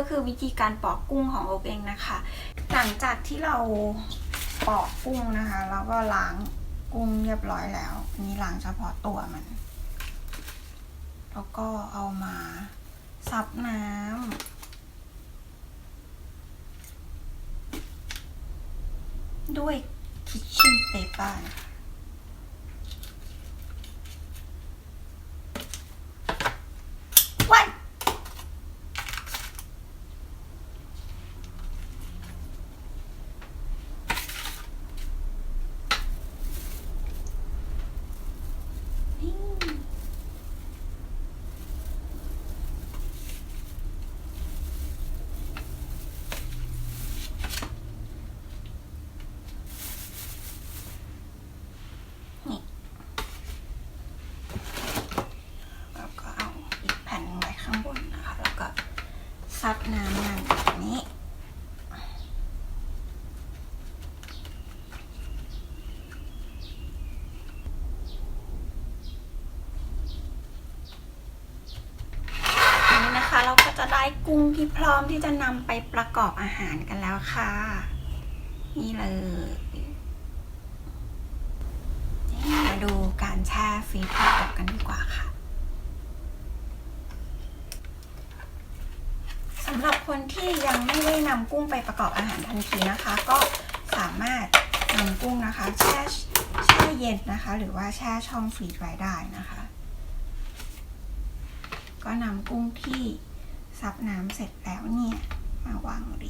็คือวิธีการปอกกุ้งของโอบเองนะคะ หลังจากที่เราปอกกุ้งนะคะ แล้วก็ล้างกุ้งเรียบร้อยแล้วนี้ล้างเฉพาะตัวมัน แล้วก็เอามาซับน้ำด้วยคิชชิ่นเปเปอร์นะคะว้าย นี่แล้วก็เอาอีกแผ่นไว้ข้างบนนะคะ แล้วก็ซับน้ำมันแบบนี้ อันนี้นะคะเราก็จะได้กุ้งที่พร้อมที่จะนำไปประกอบอาหารกันแล้วค่ะ นี่เลยมาดูการแช่ฟรีซประกอบกันดีกว่าค่ะสำหรับคนที่ยังไม่ได้นำกุ้งไปประกอบอาหารทันทีนะคะ ก็สามารถนำกุ้งนะคะแช่แช่เย็นนะคะ หรือว่าแช่ช่องฟรีซไว้ได้นะคะ ก็นำกุ้งที่ ซับน้ำเสร็จแล้วเนี่ย มาวางเรี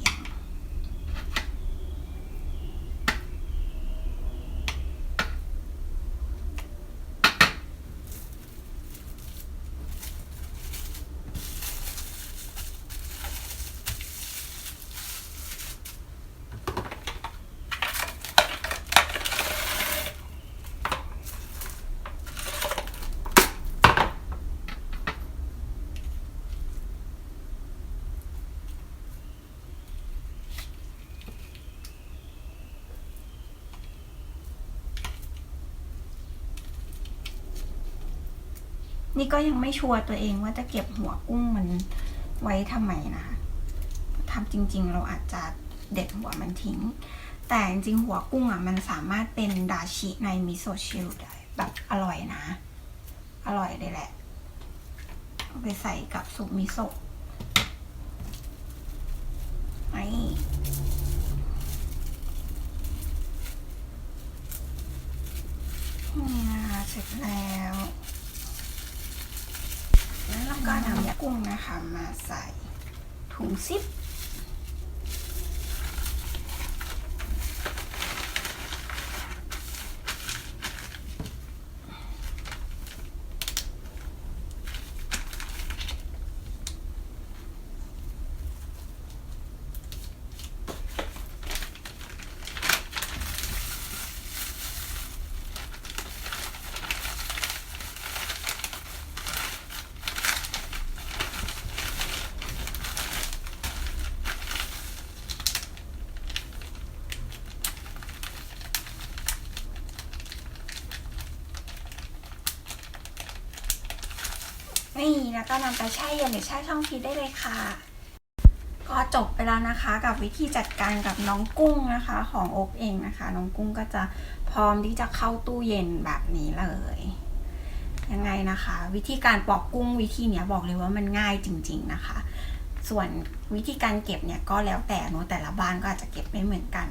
ยง นี่ก็ยังไม่ชัวร์ตัวเองว่าจะเก็บหัวกุ้งมันไว้ทำไมนะคะทำจริง ๆ เราอาจจะเด็ดหัวมันทิ้ง แต่จริงๆหัวกุ้งอะมันสามารถเป็นดาชิในมิโซะชิลได้แบบอร่อยนะ อร่อยเลยแหละเอาไปใส่กับซุปมิโซะนี่นี่นะคะเสร็จแล้ว ก็นำกุ้งนะคะมาใส่ถุงซิป นี่แล้วก็นำไปแช่เย็นหรือแช่ช่องฟรีซได้เลยค่ะ ก็จบไปแล้วนะคะ กับวิธีจัดการกับน้องกุ้งนะคะ ของโอบเองนะคะ น้องกุ้งก็จะพร้อมที่จะเข้าตู้เย็นแบบนี้เลยยังไงนะคะ วิธีการปอกกุ้งวิธีเนี้ยบอกเลยว่ามันง่ายจริง ๆนะคะ ส่วนวิธีการเก็บเนี่ยก็แล้วแต่เนอะแต่ละบ้านก็อาจจะเก็บไม่เหมือนกัน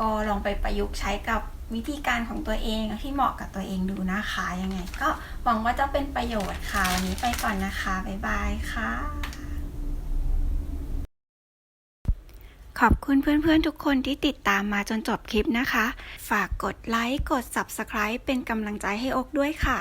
ก็ลองไปประยุกต์ใช้กับ วิธีการของตัวเองที่เหมาะกับตัวเองดูนะคะยังไง ก็หวังว่าจะเป็นประโยชน์ค่ะวันนี้ไปก่อนนะคะ บ๊ายบายค่ะ ขอบคุณเพื่อนๆทุกคนที่ติดตามมาจนจบคลิปนะคะ ฝากกดไลค์กด Subscribe เป็นกำลังใจให้อกด้วยค่ะ